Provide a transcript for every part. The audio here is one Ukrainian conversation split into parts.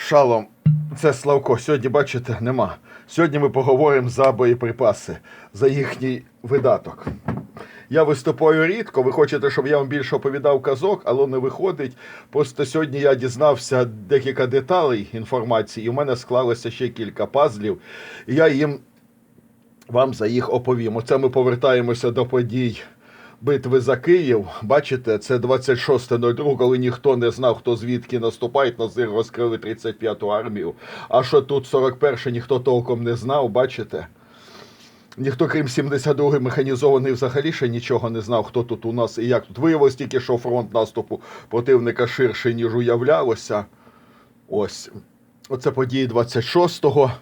Шалом, це Славко. Сьогодні, бачите, нема. Сьогодні ми поговоримо за боєприпаси, за їхній видаток. Я виступаю рідко. Ви хочете, щоб я вам більше оповідав казок, але не виходить. Просто сьогодні я дізнався декілька деталей інформації, і в мене склалося ще кілька пазлів. І я їм вам за їх оповім. Оце ми повертаємося до подій битви за Київ. Бачите, це 26.02, коли ніхто не знав, хто звідки наступає. На зир розкрили 35-ту армію. А що тут 41 ніхто толком не знав, бачите? Ніхто, крім 72-ї механізований, взагалі ще нічого не знав, хто тут у нас і як тут. Виявилось тільки, що фронт наступу противника ширший, ніж уявлялося. Ось. Оце події 26-го.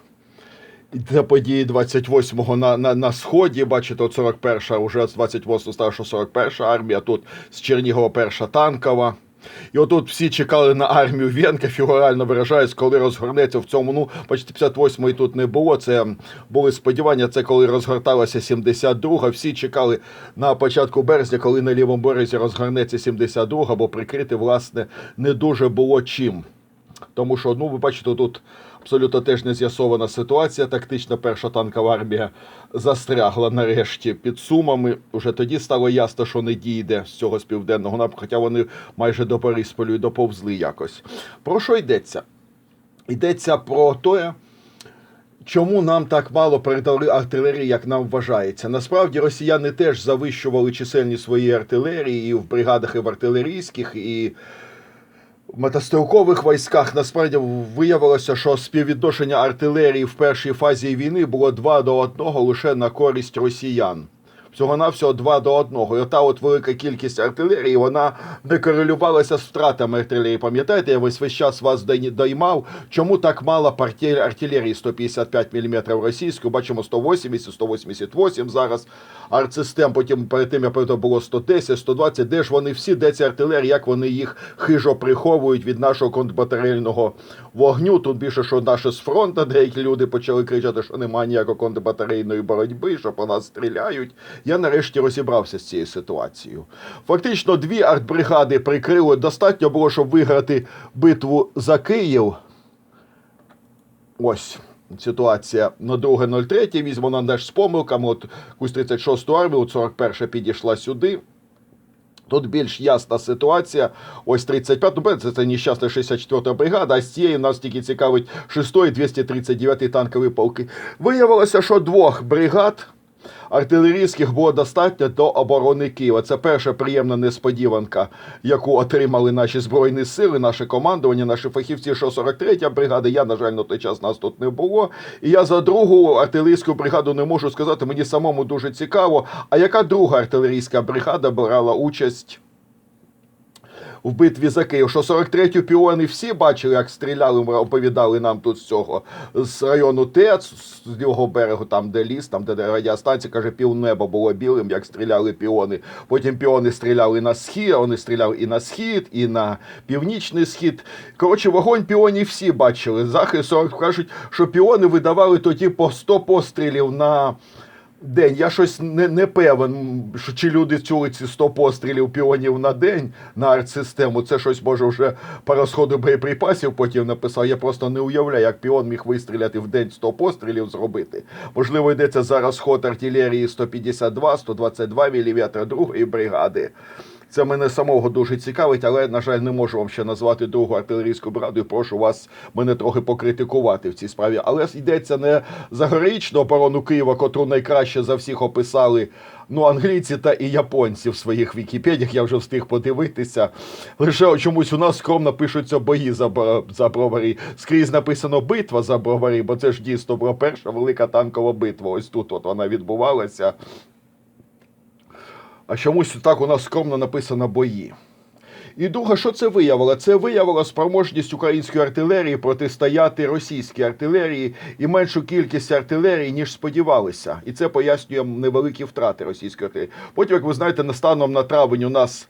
Це події 28-го на, на, на сході. Бачите, от 41-ша, вже з 28-го стала, що 41-ша армія, тут з Чернігова перша танкова. І отут всі чекали на армію Венка, фігурально виражаюсь, коли розгорнеться в цьому. Ну, бачите, 58-ї тут не було. Це були сподівання, це коли розгорталася 72-га. Всі чекали на початку березня, коли на лівому березі розгорнеться 72-га, бо прикрити, власне, не дуже було чим. Тому що, ну, ви бачите, тут абсолютно теж не з'ясована ситуація. Тактична перша танкова армія застрягла нарешті під сумами. Уже тоді стало ясно, що не дійде з цього з південного напрямку, хоча вони майже до Борисполю і доповзли якось. Про що йдеться? Йдеться про те, Чому нам так мало передали артилерії, як нам вважається? Насправді росіяни теж завищували чисельність своєї артилерії і в бригадах, і в артилерійських, і в мотострілкових військах. Насправді виявилося, що співвідношення артилерії в першій фазі війни було 2 до 1 лише на користь росіян. Всього навсього 2 до 1. І ота от велика кількість артилерії, вона не корелювалася з втратами артилерії. Пам'ятаєте, я весь весь час вас дой- доймав, чому так мало парті- артилерії 155 мм російської, бачимо 180, 188 зараз артсистем, потім перед тим я пам'ятаю, було 110, 120, де ж вони всі, де ці артилерії, як вони їх хижо приховують від нашого контрбатарейного вогню. Тут більше, що наше з фронту, деякі люди почали кричати, що немає ніякої контрбатарейної боротьби, що по нас стріляють. Я нарешті розібрався з цією ситуацією. Фактично, дві артбригади прикрили. Достатньо було, щоб виграти битву за Київ. Ось ситуація на 2.03. Візьмо на наш з помилками. От якусь 36-ту армію, от 41 підійшла сюди. Тут більш ясна ситуація. Ось 35, ну, це, це нещасна 64-та бригада, а з цієї нас тільки цікавить 6-й 239-й танкові полки. Виявилося, що двох бригад артилерійських було достатньо до оборони Києва. Це перша приємна несподіванка, яку отримали наші збройні сили, наше командування, наші фахівці, що 43-я бригада. Я, на жаль, на той час нас тут не було. І я за другу артилерійську бригаду не можу сказати. Мені самому дуже цікаво. А яка друга артилерійська бригада брала участь? В битві за Київ, що 43-ю піони всі бачили, як стріляли, оповідали нам тут з цього з району ТЕЦ, з його берегу, там де ліс, там де радіостанція, каже, півнеба було білим, як стріляли піони. Потім піони стріляли на схід, вони стріляли і на схід, і на північний схід. Коротше, вогонь піонів всі бачили. Захист кажуть, що піони видавали тоді по 100 пострілів на. День. Я щось не, не певен, що чи люди чули ці 100 пострілів піонів на день на артсистему. Це щось може вже по розходу боєприпасів потім написав. Я просто не уявляю, як піон міг вистріляти в день 100 пострілів зробити. Можливо, йдеться зараз ход артилерії 152, 122 мм другої бригади. Це мене самого дуже цікавить, але, на жаль, не можу вам ще назвати другу артилерійську бригаду. і Прошу вас мене трохи покритикувати в цій справі. Але йдеться не за героїчну оборону Києва, котру найкраще за всіх описали ну, англійці та і японці в своїх Вікіпедіях. Я вже встиг подивитися. Лише чомусь у нас скромно пишуться бої за, за броварі. Скрізь написано битва за броварі, бо це ж дійсно перша велика танкова битва. Ось тут от вона відбувалася. А чомусь так у нас скромно написано бої. І друге, що це виявило? Це виявило спроможність української артилерії протистояти російській артилерії і меншу кількість артилерії, ніж сподівалися. І це пояснює невеликі втрати російської артилерії. Потім, як ви знаєте, настаном на травень у нас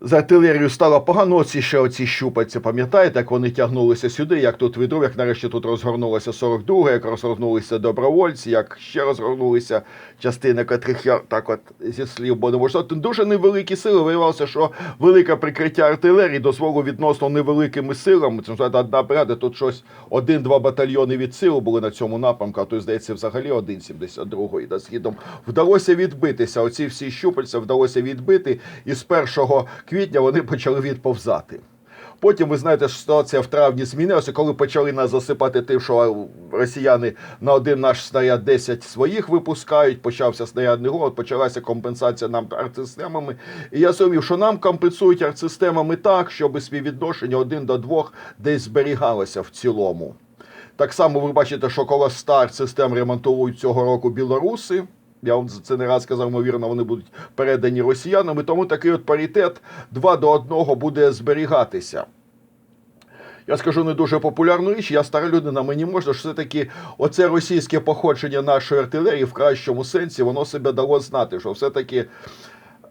з артилерією стало погано. Оці ще оці щупальці, пам'ятаєте, як вони тягнулися сюди, як тут відрив, як нарешті тут розгорнулося 42, як розгорнулися добровольці, як ще розгорнулися частини, котрих я так от зі слів будемо. Що тут дуже невеликі сили. Виявилося, що велике прикриття артилерії дозволило відносно невеликими силами. Це одна бригада, тут щось один-два батальйони від сил були на цьому напрямку, а то, здається, взагалі 1,72 і східом. Вдалося відбитися. Оці всі щупальця вдалося відбити, і з 1 квітня вони почали відповзати. Потім ви знаєте, що ситуація в травні змінилася, коли почали нас засипати тим, що росіяни на один наш снаряд 10 своїх випускають. Почався снарядний голод, почалася компенсація нам артсистемами. І я зрозумів, що нам компенсують артсистемами так, щоб співвідношення 1 до 2 десь зберігалося в цілому. Так само ви бачите, що коло старт систем ремонтують цього року білоруси. Я вам це не раз казав, ймовірно, вони будуть передані росіянам. І тому такий от паритет 2 до 1 буде зберігатися. Я скажу не дуже популярну річ, я стара людина, мені можна, що все-таки оце російське походження нашої артилерії в кращому сенсі, воно себе дало знати, що все-таки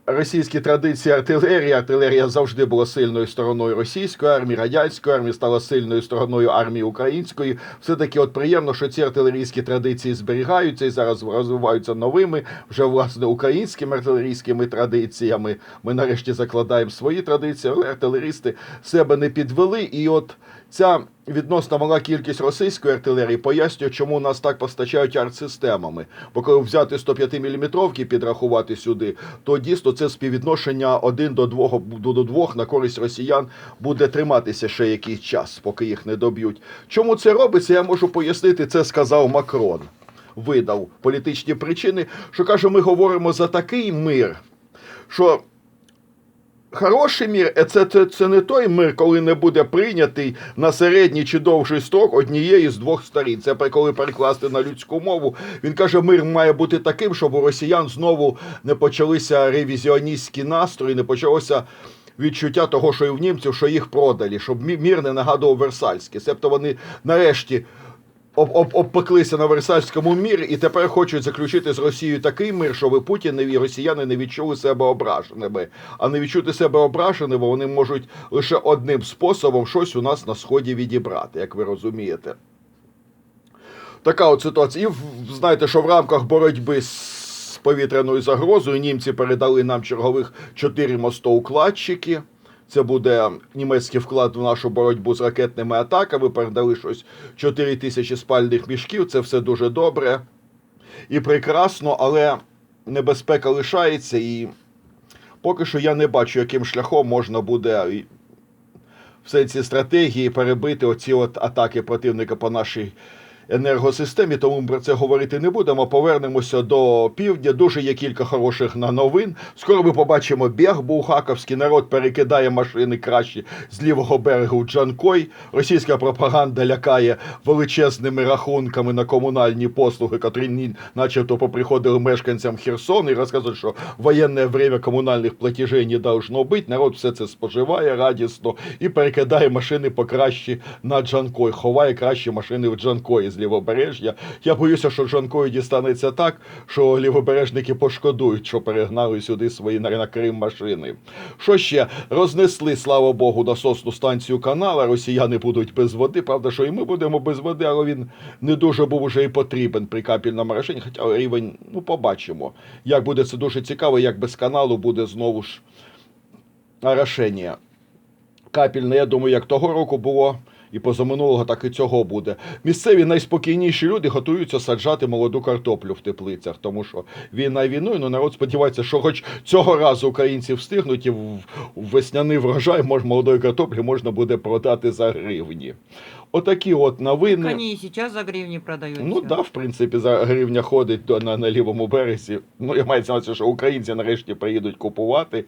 російські традиції артилерії, артилерія завжди була сильною стороною російської армії, радянської армії, стала сильною стороною армії української. Все-таки от приємно, що ці артилерійські традиції зберігаються і зараз розвиваються новими, вже власне українськими артилерійськими традиціями. Ми нарешті закладаємо свої традиції, але артилерісти себе не підвели. І от ця відносно мала кількість російської артилерії пояснює, чому нас так постачають артсистемами. Бо коли взяти 105 мм і підрахувати сюди, то дійсно це співвідношення 1 до 2, до 2 на користь росіян буде триматися ще якийсь час, поки їх не доб'ють. Чому це робиться, я можу пояснити, це сказав Макрон. Видав політичні причини, що каже, ми говоримо за такий мир, що Хороший мір е, це, це, це не той мир, коли не буде прийнятий на середній чи довший строк однієї з двох сторін. Це коли перекласти на людську мову. Він каже, мир має бути таким, щоб у росіян знову не почалися ревізіоністські настрої, не почалося. Відчуття того, що і в німців, що їх продали, щоб мір не нагадував Версальський. Себто вони нарешті об, об, обпеклися на Версальському мірі і тепер хочуть заключити з Росією такий мир, щоб Путін і росіяни не відчули себе ображеними. А не відчути себе ображеними вони можуть лише одним способом щось у нас на сході відібрати, як ви розумієте. Така от ситуація. І знаєте, що в рамках боротьби з повітряною загрозою німці передали нам чергових чотири мостоукладчики. Це буде німецький вклад в нашу боротьбу з ракетними атаками. Передали щось 4 тисячі спальних мішків. Це все дуже добре і прекрасно, але небезпека лишається. І поки що я не бачу, яким шляхом можна буде в сенсі стратегії перебити оці от атаки противника по нашій енергосистемі, тому ми про це говорити не будемо. Повернемося до півдня. Дуже є кілька хороших на новин. Скоро ми побачимо біг Хаковський народ перекидає машини краще з лівого берегу Джанкой. Російська пропаганда лякає величезними рахунками на комунальні послуги, котрі начебто поприходили мешканцям Херсону і розказують, що воєнне время комунальних платежей не должно бути. Народ все це споживає радісно і перекидає машини покраще на Джанкой, ховає кращі машини в Джанкої з лівобережжя. Я боюся, що Джанкою дістанеться так, що лівобережники пошкодують, що перегнали сюди свої на Крим машини. Що ще рознесли, слава Богу, насосну станцію канала. Росіяни будуть без води. Правда, що і ми будемо без води, але він не дуже був уже і потрібен при капельному рішенні. Хоча рівень, ну побачимо. Як буде це дуже цікаво, як без каналу буде знову ж орошення. Капільне, я думаю, як того року було. І позаминулого так і цього буде. Місцеві найспокійніші люди готуються саджати молоду картоплю в теплицях, тому що війна війною, ну народ сподівається, що хоч цього разу українці встигнуть і в весняний врожай мож, молодої картоплі можна буде продати за гривні. Отакі от новини. Они и сейчас за гривни продаются. Ну да, в принципі, за гривня ходить до, на, на лівому березі. Ну, я маю на що українці нарешті приїдуть купувати.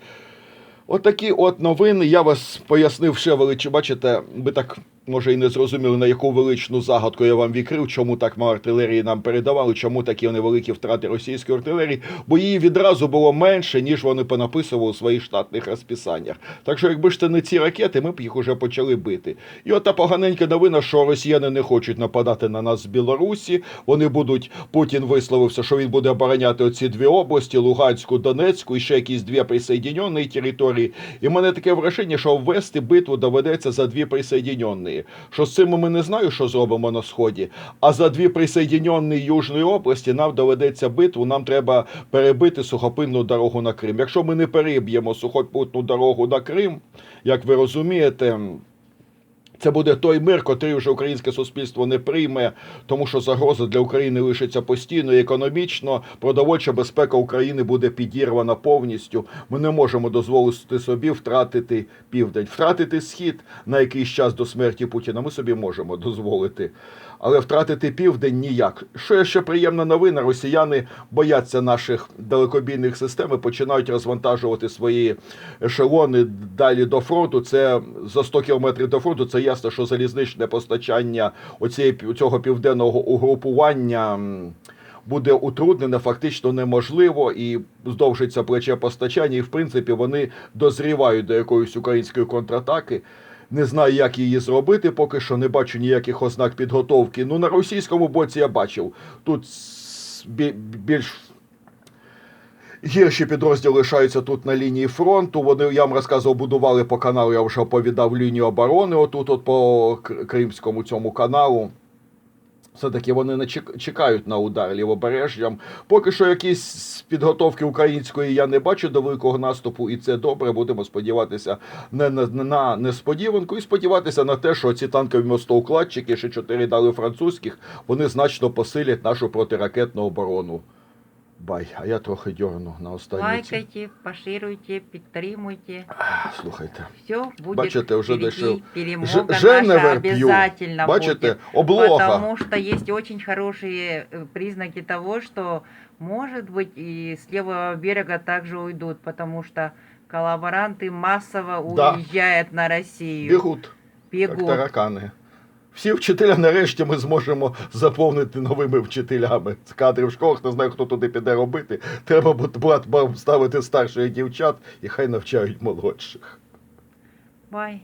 Отакі от новини. Я вас пояснив ще величі. Бачите, ми так може і не зрозуміли, на яку величну загадку я вам відкрив, чому так мало артилерії нам передавали, чому такі невеликі втрати російської артилерії, бо її відразу було менше, ніж вони понаписували у своїх штатних розписаннях. Так що, якби ж це не ці ракети, ми б їх уже почали бити. І от та поганенька новина, що росіяни не хочуть нападати на нас з Білорусі. Вони будуть, Путін висловився, що він буде обороняти оці дві області: Луганську, Донецьку і ще якісь дві присоединені території. І в мене таке враження, що ввести битву доведеться за дві присоединені. Що з цим ми не знаю, що зробимо на сході. А за дві присоєднені Южної області нам доведеться битву. Нам треба перебити сухопинну дорогу на Крим. Якщо ми не переб'ємо сухопутну дорогу на Крим, як ви розумієте. Це буде той мир, котрий вже українське суспільство не прийме, тому що загроза для України лишиться постійно економічно. Продовольча безпека України буде підірвана повністю. Ми не можемо дозволити собі втратити південь, втратити схід на якийсь час до смерті Путіна. Ми собі можемо дозволити. Але втратити південь ніяк. Що є ще приємна новина? Росіяни бояться наших далекобійних систем і починають розвантажувати свої ешелони далі до фронту. Це за 100 кілометрів до фронту. Це ясно, що залізничне постачання оцієї цього південного угрупування. Буде утруднене, фактично неможливо, і здовжиться плече постачання. І в принципі вони дозрівають до якоїсь української контратаки. Не знаю, як її зробити, поки що не бачу ніяких ознак підготовки. Ну, на російському боці я бачив. Тут більш гірші підрозділи лишаються тут на лінії фронту. Вони, я вам розказував, будували по каналу, я вже оповідав лінію оборони, отут, от по Кримському цьому каналу. Все-таки вони не чекають на удар лівобережжям. Поки що якісь підготовки української я не бачу до великого наступу, і це добре. Будемо сподіватися не на, на несподіванку і сподіватися на те, що ці танкові мостоукладчики, ще чотири дали французьких, вони значно посилять нашу протиракетну оборону. Бай, а я трохи дьорну на останній. ці- Лайкайте, пошируйте, підтримуйте. Слухайте. Все будет Бачите, уже впереди. дошел. Перемога Ж- наша Женевер п'ю. обязательно Бачите, будет. облога. Потому что есть очень хорошие э, признаки того, что, может быть, и с левого берега также уйдут, потому что коллаборанты массово Да. уезжают на Россию. Бігуть. як Бегут. таракани. Всі вчителя нарешті ми зможемо заповнити новими вчителями. З кадрів школах не знаю, хто туди піде робити. Треба брат ставити старших дівчат і хай навчають молодших. Бай.